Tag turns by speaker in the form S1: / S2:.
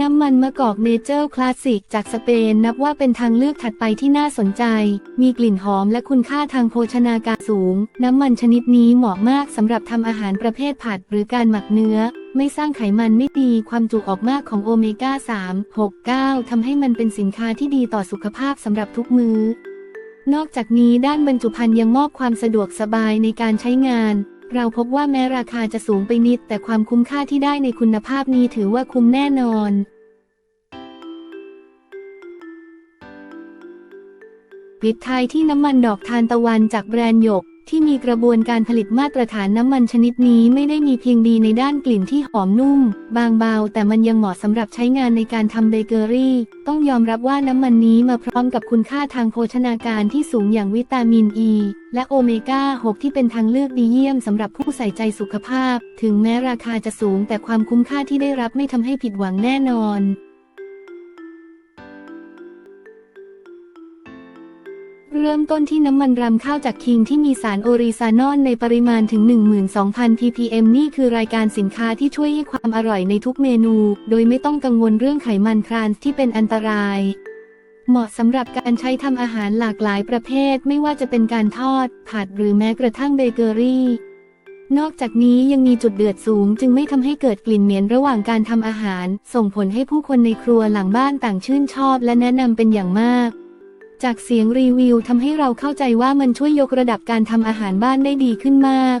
S1: น้ำมันมะกอกเนเจอร์คลาสสิกจากสเปนนับว่าเป็นทางเลือกถัดไปที่น่าสนใจ มีกลิ่นหอมและคุณค่าทางโภชนาการสูง น้ำมันชนิดนี้เหมาะมากสำหรับทำอาหารประเภทผัดหรือการหมักเนื้อ ไม่สร้างไขมันไม่ดีความจุออกมากของโอเมก้า 3 6 9ทำให้มันเป็นสินค้าที่ดีต่อสุขภาพสำหรับทุกมือ้อ นอกจากนี้ด้านบรรจุภัณฑ์ยังมอบความสะดวกสบายในการใช้งาน เราพบว่าแม้ราคาจะสูงไปนิด แต่ความคุ้มค่าที่ได้ในคุณภาพนี้ถือว่าคุ้มแน่นอน ปิดท้ายที่น้ำมันดอกทานตะวันจากแบรนด์หยก ที่มีกระบวนการผลิตมาตรฐานน้ำมันชนิดนี้ไม่ได้มีเพียงดีในด้านกลิ่นที่หอมนุ่ม บางเบา แต่มันยังเหมาะสำหรับใช้งานในการทำเบเกอรี่ ต้องยอมรับว่าน้ำมันนี้มาพร้อมกับคุณค่าทางโภชนาการที่สูงอย่างวิตามินอ e, ีและโอเมก้า 6 ที่เป็นทางเลือกดีเยี่ยมสำหรับผู้ใส่ใจสุขภาพ ถึงแม้ราคาจะสูงแต่ความคุ้มค่าที่ได้รับไม่ทำให้ผิดหวังแน่นอน เริ่มต้นที่น้ำมันรำข้าวจากคิงที่มีสารโอริซานอลในปริมาณถึง 12,000 ppm นี่คือรายการสินค้าที่ช่วยให้ความอร่อยในทุกเมนู โดยไม่ต้องกังวลเรื่องไขมันทรานส์ที่เป็นอันตราย เหมาะสำหรับการใช้ทำอาหารหลากหลายประเภท ไม่ว่าจะเป็นการทอด ผัดหรือแม้กระทั่งเบเกอรี่ นอกจากนี้ยังมีจุดเดือดสูง จึงไม่ทำให้เกิดกลิ่นเหม็นระหว่างการทำอาหาร ส่งผลให้ผู้คนในครัวหลังบ้านต่างชื่นชอบ และแนะนำเป็นอย่างมาก จากเสียงรีวิวทำให้เราเข้าใจว่ามันช่วยยกระดับการทำอาหารบ้านได้ดีขึ้นมาก